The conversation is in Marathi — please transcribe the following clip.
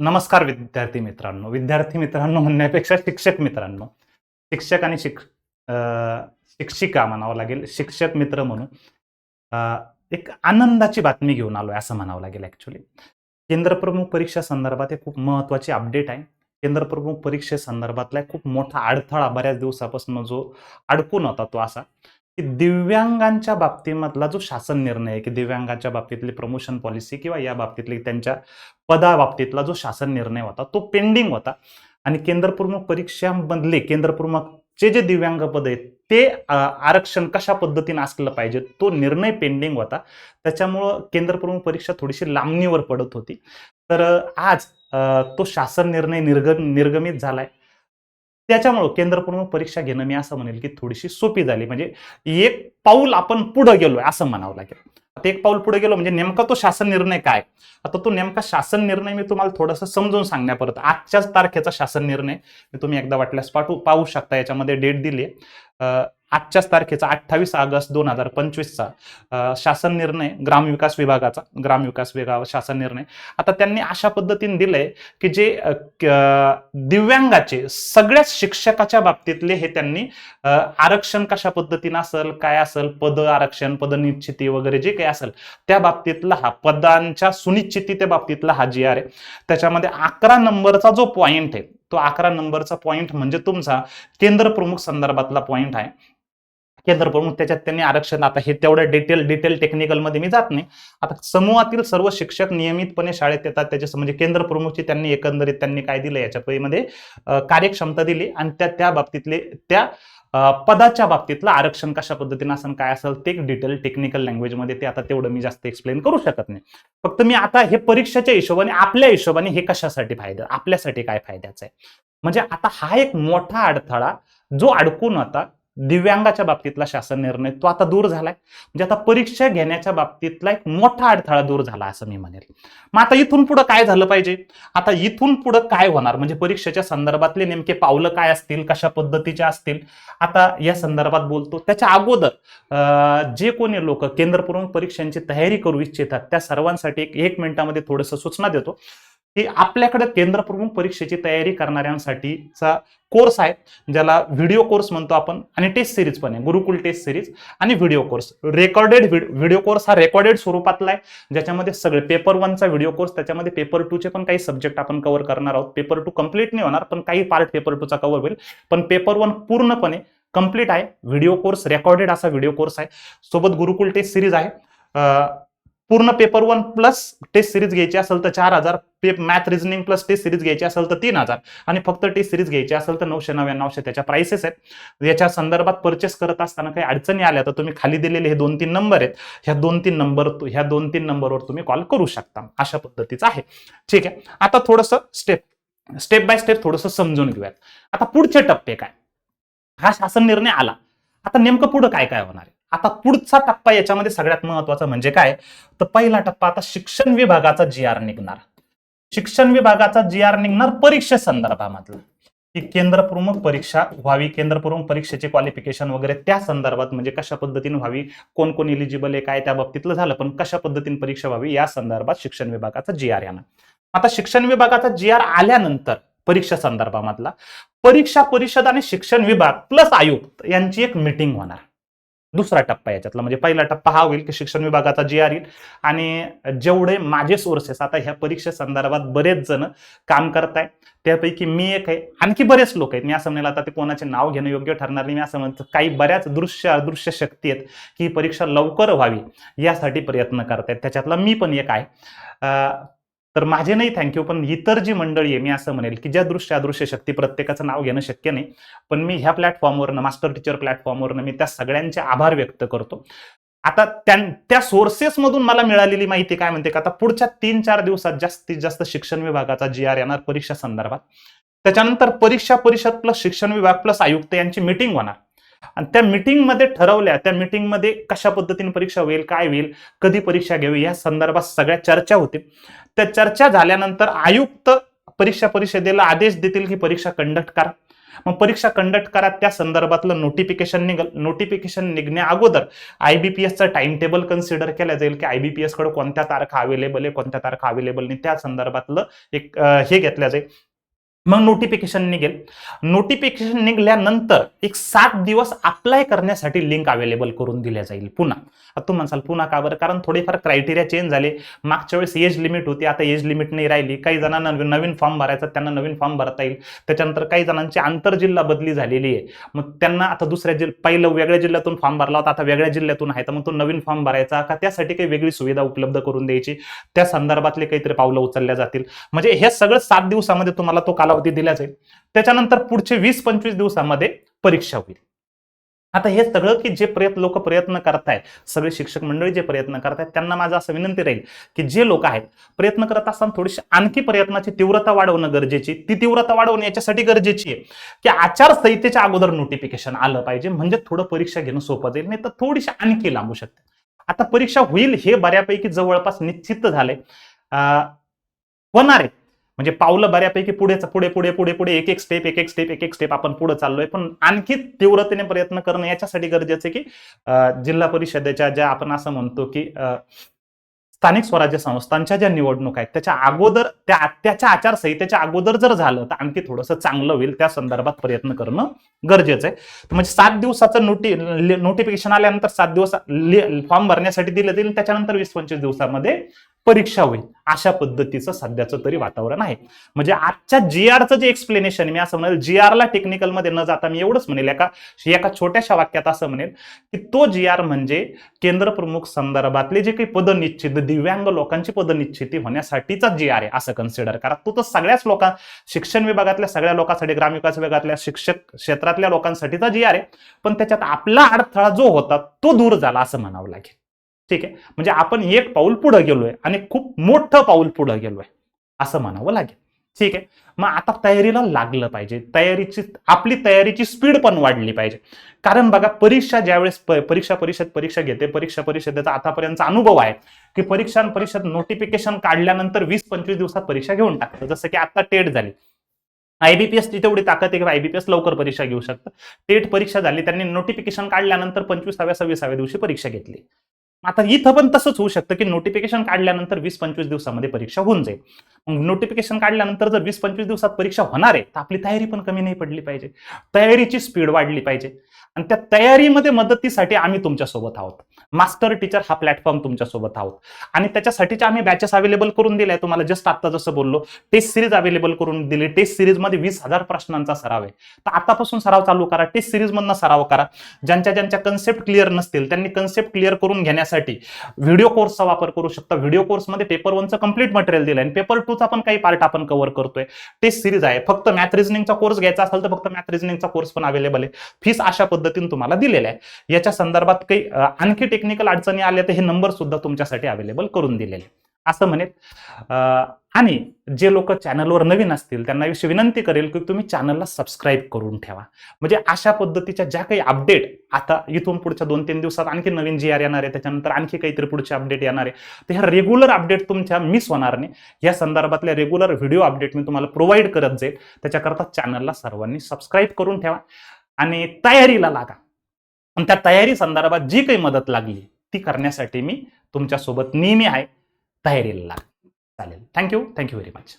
नमस्कार विद्यार्थी मित्रांनो. विद्यार्थी मित्रांनो म्हणण्यापेक्षा शिक्षक मित्रांनो. शिक्षक आणि शिक शिक्षिका म्हणावं लागेल शिक्षक मित्र म्हणून एक आनंदाची बातमी घेऊन आलोय असं म्हणावं लागेल ॲक्च्युली केंद्रप्रमुख परीक्षा संदर्भात हे खूप महत्वाची अपडेट आहे. केंद्रप्रमुख परीक्षेसंदर्भातला एक खूप मोठा अडथळा बऱ्याच दिवसापासून जो अडकून होता तो असा की दिव्यांगांच्या बाबतीमधला जो शासन निर्णय आहे की दिव्यांगांच्या बाबतीतली प्रमोशन पॉलिसी किंवा या बाबतीतली त्यांच्या पदाबाबतीतला जो शासन निर्णय होता तो पेंडिंग होता. आणि केंद्रप्रमुख परीक्षांमधले केंद्रप्रमुखचे जे दिव्यांग पद आहेत ते आरक्षण कशा पद्धतीने असलं पाहिजे तो निर्णय पेंडिंग होता. त्याच्यामुळं केंद्रप्रमुख परीक्षा थोडीशी लांबणीवर पडत होती. तर आज तो शासन निर्णय निर्ग निर्गमित झालाय. त्याच्यामुळं केंद्रप्रमुख परीक्षा घेणं मी असं म्हणेल की थोडीशी सोपी झाली. म्हणजे एक पाऊल आपण पुढं गेलोय असं म्हणावं लागेल. आता एक पाऊल पुढे गेलो म्हणजे नेमका तो शासन निर्णय काय? आता तो नेमका शासन निर्णय मी तुम्हाला थोडंसं समजून सांगण्यापर्यंत आजच्याच तारखेचा शासन निर्णय मी तुम्ही एकदा वाटल्यास पाठवू पाहू शकता याच्यामध्ये डेट दिली आहे आजच्याच तारखेचा अठ्ठावीस ऑगस्ट दोन हजार पंचवीसचा शासन निर्णय ग्रामविकास विभागाचा ग्रामविकास विभागावर शासन निर्णय. आता त्यांनी अशा पद्धतीने दिलंय की जे दिव्यांगाचे सगळ्याच शिक्षकाच्या बाबतीतले हे त्यांनी आरक्षण कशा पद्धतीनं असेल काय असेल पद आरक्षण पदनिश्चिती वगैरे जे काही असेल त्या बाबतीतला हा पदांच्या सुनिश्चिती त्या बाबतीतला हा जी आर आहे. त्याच्यामध्ये अकरा नंबरचा जो पॉइंट आहे तो अकरा नंबरचा पॉईंट म्हणजे तुमचा केंद्र प्रमुख संदर्भातला पॉईंट आहे. केंद्र प्रमुख त्याच्यात त्यांनी आरक्षण आता हे तेवढं डिटेल डिटेल टेक्निकलमध्ये मी जात नाही. आता समूहातील सर्व शिक्षक नियमितपणे शाळेत येतात. त्याच्या म्हणजे केंद्र प्रमुखची त्यांनी एकंदरीत त्यांनी काय दिलं याच्या मध्ये कार्यक्षमता दिली आणि त्या त्या बाबतीतले त्या पदाच्या बाबतीतलं आरक्षण कशा पद्धतीनं असेल काय असेल ते डिटेल टेक्निकल लँग्वेजमध्ये ते आता तेवढं मी जास्त एक्सप्लेन करू शकत नाही. फक्त मी आता हे परीक्षेच्या हिशोबाने आपल्या हिशोबाने हे कशासाठी फायदा आपल्यासाठी काय फायद्याचं आहे? म्हणजे आता हा एक मोठा अडथळा जो अडकून आता दिव्यांगाच्या बाबतीतला शासन निर्णय तो आता दूर झालाय. म्हणजे आता परीक्षा घेण्याच्या बाबतीतला एक मोठा अडथळा दूर झाला असं मी म्हणेल. मग आता इथून पुढे काय झालं पाहिजे? आता इथून पुढे काय होणार? म्हणजे परीक्षेच्या संदर्भातले नेमके पावलं काय असतील? कशा पद्धतीच्या असतील? आता या संदर्भात बोलतो. त्याच्या अगोदर जे कोणी लोक केंद्रप्रमुख परीक्षांची तयारी करू इच्छितात त्या सर्वांसाठी एक एक मिनिटामध्ये थोडंसं सूचना देतो. की आपल्याकडे केंद्रप्रमुख परीक्षेची तयारी करणाऱ्यांसाठीचा कोर्स आहे ज्याला व्हिडिओ कोर्स म्हणतो आपण आणि टेस्ट सिरीज पण आहे गुरुकुल टेस्ट सिरीज आणि video course recorded video course हा रेकॉर्डेड स्वरूपातला आहे ज्याच्यामध्ये सगळे पेपर वनचा व्हिडिओ कोर्स त्याच्यामध्ये पेपर टूचे पण काही सब्जेक्ट आपण कव्हर करणार आहोत. पेपर टू कंप्लीट नाही होणार पण काही पार्ट पेपर टूचा कव्हर होईल. पण पेपर वन पूर्णपणे कंप्लीट आहे. व्हिडिओ कोर्स रेकॉर्डेड असा व्हिडिओ कोर्स आहे. सोबत गुरुकुल टेस्ट सिरीज आहे. पूर्ण paper one plus test series घ्यायची असेल तर चार हजार. पे math reasoning plus test series घ्यायची असेल तर तीन हजार. आणि फक्त टेस्ट सिरीज घ्यायची असेल तर नऊशे नव्याण्णवशे त्याच्या प्राइसेस आहेत. याच्या संदर्भात परचेस करत असताना काही अडचणी आल्या तर तुम्ही खाली दिलेले हे दोन तीन नंबर आहेत. ह्या दोन तीन नंबर ह्या दोन तीन नंबरवर तुम्ही कॉल करू शकता. अशा पद्धतीचं आहे. ठीक आहे. आता थोडंसं स्टेप स्टेप बाय स्टेप थोडंसं समजून घेऊयात. आता पुढचे टप्पे काय? हा शासन निर्णय आला. आता नेमकं पुढं काय काय होणार आहे? आता पुढचा टप्पा याच्यामध्ये सगळ्यात महत्त्वाचा म्हणजे काय? तर पहिला टप्पा आता शिक्षण विभागाचा जी आर निघणार. शिक्षण विभागाचा जी आर निघणार परीक्षे संदर्भामधला. की केंद्र प्रमुख परीक्षा व्हावी केंद्रप्रमुख परीक्षेचे क्वालिफिकेशन वगैरे त्या संदर्भात म्हणजे कशा पद्धतीने व्हावी कोण कोण एलिजिबल आहे काय त्या बाबतीतलं झालं पण कशा पद्धतीने परीक्षा व्हावी या संदर्भात शिक्षण विभागाचा जी आर येणार. आता शिक्षण विभागाचा जी आर आल्यानंतर परीक्षा संदर्भामधला परीक्षा परिषद आणि शिक्षण विभाग प्लस आयुक्त यांची एक मिटिंग होणार. दुसरा टप्पा याच्यातला. म्हणजे पहिला टप्पा हा होईल की शिक्षण विभागाचा जी आर येईल आणि जेवढे माझे सोर्सेस आता ह्या परीक्षे संदर्भात बरेच जण काम करताय त्यापैकी मी एक आहे. आणखी बरेच लोक आहेत. मी असं म्हणेल आता ते कोणाचे नाव घेणं योग्य ठरणार नाही. मी असं म्हणतो काही बऱ्याच दृश्य अदृश्य शक्ती आहेत की ही परीक्षा लवकर व्हावी यासाठी प्रयत्न करतायत. त्याच्यातला मी पण एक आहे. तर माझे नाही थँक्यू पण इतर जी मंडळी आहे मी असं म्हणेल की ज्या दृश्य अदृश्य शक्ती प्रत्येकाचं नाव घेणं शक्य नाही पण मी ह्या प्लॅटफॉर्मवरनं मास्टर टीचर प्लॅटफॉर्मवरनं मी त्या सगळ्यांचे आभार व्यक्त करतो. आता त्या त्या सोर्सेसमधून मला मिळालेली माहिती काय म्हणते का? आता पुढच्या तीन चार दिवसात जास्तीत जास्त शिक्षण विभागाचा जी आर येणार परीक्षा संदर्भात. त्याच्यानंतर परीक्षा परिषद प्लस शिक्षण विभाग प्लस आयुक्त यांची मिटिंग होणार. आणि त्या मिटिंगमध्ये ठरवल्या त्या मिटिंगमध्ये कशा पद्धतीने परीक्षा होईल काय होईल कधी परीक्षा घ्यावी या संदर्भात सगळ्या चर्चा होतील त्या चर्चा झाल्यानंतर आयुक्त परीक्षा परिषदेला आदेश देतील की परीक्षा कंडक्ट करा. मग परीक्षा कंडक्ट करा त्या संदर्भातलं नोटिफिकेशन निघल नोटिफिकेशन निघण्या अगोदर आयबीपीएसचं टाइम टेबल कन्सिडर केल्या जाईल की आय बीपीएसकडे कोणत्या तारखा अवेलेबल आहे कोणत्या तारखा अवेलेबल नाही त्या संदर्भातलं एक हे घेतलं जाईल. मग नोटिफिकेशन निघेल. नोटिफिकेशन निघाल्यानंतर एक सात दिवस अप्लाय करण्यासाठी लिंक अवेलेबल करून दिल्या जाईल पुन्हा. आता तू म्हणसाल पुन्हा का बरं? कारण थोडेफार क्रायटेरिया चेंज झाले. मागच्या वेळेस एज लिमिट होती आता एज लिमिट नाही राहिली. काही जणांना नवीन नवीन फॉर्म भरायचा त्यांना नवीन फॉर्म भरता येईल. त्याच्यानंतर काही जणांची आंतरजिल्हा बदली झालेली आहे. मग त्यांना आता दुसऱ्या जिल्ह पहिलं वेगळ्या जिल्ह्यातून फॉर्म भरला होता आता वेगळ्या जिल्ह्यातून आहे. तर मग तो नवीन फॉर्म भरायचा का? त्यासाठी काही वेगळी सुविधा उपलब्ध करून द्यायची. त्या संदर्भातले काहीतरी पावलं उचलल्या जातील. म्हणजे हे सगळं सात दिवसामध्ये तुम्हाला तो काला कालावधी दिला जाईल त्याच्यानंतर पुढचे वीस पंचवीस दिवसामध्ये परीक्षा होईल. आता हे सगळं की जे प्रयत्न लोक प्रयत्न करतायत सगळे शिक्षक मंडळी जे प्रयत्न करतायत त्यांना माझं असं विनंती राहील की जे लोक आहेत प्रयत्न करत असताना थोडीशी आणखी प्रयत्नाची तीव्रता वाढवणं गरजेची ती तीव्रता वाढवणं याच्यासाठी गरजेची आहे की आचारसंहितेच्या अगोदर नोटिफिकेशन आलं पाहिजे. म्हणजे थोडं परीक्षा घेणं सोपं जाईल नाही तर थोडीशी आणखी लांबू शकते. आता परीक्षा होईल हे बऱ्यापैकी जवळपास निश्चित झालंय. अं, होणार आहे. म्हणजे पावलं बऱ्यापैकी पुढे पुढे पुढे पुढे पुढे एक एक स्टेप एक एक स्टेप एक एक स्टेप आपण पुढे चाललोय. पण आणखी तीव्रतेने प्रयत्न करणं याच्यासाठी गरजेचं आहे की जिल्हा परिषदेच्या ज्या आपण असं म्हणतो की स्थानिक स्वराज्य संस्थांच्या ज्या निवडणूक आहेत त्याच्या अगोदर त्या त्याच्या आचारसंहितेच्या अगोदर जर झालं तर आणखी थोडंसं चांगलं होईल. त्या संदर्भात प्रयत्न करणं गरजेचं आहे. म्हणजे सात दिवसाचं नोटी नोटिफिकेशन आल्यानंतर सात दिवस फॉर्म भरण्यासाठी दिलं जाईल. त्याच्यानंतर वीस पंचवीस दिवसामध्ये परीक्षा होईल. अशा पद्धतीचं सध्याचं तरी वातावरण आहे. म्हणजे आजच्या जी आरचं जे एक्सप्लेनेशन मी असं म्हणेल जी आरला टेक्निकलमध्ये न जाता मी एवढंच म्हणेल एका एका छोट्याशा वाक्यात असं म्हणेल की तो जी आर म्हणजे केंद्र प्रमुख संदर्भातले जे काही पदनिश्चित दिव्यांग लोकांची पदनिश्चिती होण्यासाठीचा जी आर आहे असं कन्सिडर करा. तो तर सगळ्याच लोकां शिक्षण विभागातल्या सगळ्या लोकांसाठी ग्रामविकास विभागातल्या शिक्षक क्षेत्रातल्या लोकांसाठीचा जी आर आहे. पण त्याच्यात आपला अडथळा जो होता तो दूर झाला असं म्हणावं लागेल. ठीक आहे? म्हणजे आपण एक पाऊल पुढं गेलोय आणि खूप मोठं पाऊल पुढं गेलोय. असं म्हणावं लागेल. ठीक आहे? मग आता तयारीला लागलं पाहिजे. तयारीची आपली तयारीची स्पीड पण वाढली पाहिजे. कारण बघा परीक्षा ज्यावेळेस परीक्षा परिषद परीक्षा घेते परीक्षा परिषदेचा आतापर्यंतचा अनुभव आहे की परीक्षा परिषद नोटिफिकेशन काढल्यानंतर वीस पंचवीस दिवसात परीक्षा घेऊन टाकतं जसं की आता टेट झाली. आयबीपीएसची तेवढी ताकद आहे की आयबीपीएस लवकर परीक्षा घेऊ शकतं. टेट परीक्षा झाली त्यांनी नोटिफिकेशन काढल्यानंतर पंचवीसाव्या सव्वीसाव्या दिवशी परीक्षा घेतली. आता इथं पण तसंच होऊ शकतं की नोटिफिकेशन काढल्यानंतर वीस पंचवीस दिवसामध्ये परीक्षा होऊन जाईल. मग नोटिफिकेशन काढल्यानंतर जर वीस पंचवीस दिवसात परीक्षा होणार आहे तर आपली तयारी पण कमी नाही पडली पाहिजे. तयारीची स्पीड वाढली पाहिजे. आणि त्या तयारीमध्ये मदतीसाठी आम्ही तुमच्यासोबत आहोत. मास्टर टीचर हा प्लॅटफॉर्म तुमच्यासोबत आहोत. आणि त्याच्यासाठीच्या आम्ही बॅचेस अवेलेबल करून दिल्या तुम्हाला जस्ट आता जसं बोललो टेस्ट सिरीज अवेलेबल करून दिली. टेस्ट सिरीजमध्ये वीस हजार प्रश्नांचा सराव आहे. तर आतापासून सराव चालू करा. टेस्ट सिरीजमधनं सराव करा. ज्यांच्या ज्यांच्या कन्सेप्ट क्लिअर नसतील त्यांनी कन्सेप्ट क्लिअर करून घेण्यासाठी व्हिडिओ कोर्सचा वापर करू शकता. व्हिडिओ कोर्समध्ये पेपर वनचं कंप्लीट मटेरियल दिलं आणि पेपर टूचा पण काही पार्ट आपण कव्हर करतोय. टेस्ट सिरीज आहे. फक्त मॅथ रिझनिंगचा कोर्स घ्यायचा असेल तर फक्त मॅथ रिझनिंगचा कोर्स पण अवेलेबल आहे. फीस अशा पद्धतीने तुम्हाला दिलेल्या आहे याच्या संदर्भात काही आणखी आणखी टेक्निकल अडचणी आल्या तर हे नंबर सुद्धा तुमच्यासाठी अवेलेबल करून दिलेले. असं म्हणेल आणि जे लोक चॅनलवर नवीन असतील त्यांना विषयी विनंती करेल की तुम्ही चॅनलला सबस्क्राईब करून ठेवा. म्हणजे अशा पद्धतीच्या ज्या काही अपडेट आता इथून पुढच्या दोन तीन दिवसात आणखी नवीन जी आर येणार आहे त्याच्यानंतर आणखी काहीतरी पुढचे अपडेट येणार आहे तर ह्या रेग्युलर अपडेट तुमच्या मिस होणार नाही. या संदर्भातल्या रेग्युलर व्हिडिओ अपडेट मी तुम्हाला प्रोव्हाइड करत जाईल. त्याच्याकरता चॅनलला सर्वांनी सबस्क्राईब करून ठेवा. आणि तयारीला लागा. आणि त्या तयारी संदर्भात जी काही मदत लागली ती करण्यासाठी मी तुमच्यासोबत नेहमी आहे. तयारीला लागेल. चालेल. Thank you thank you very much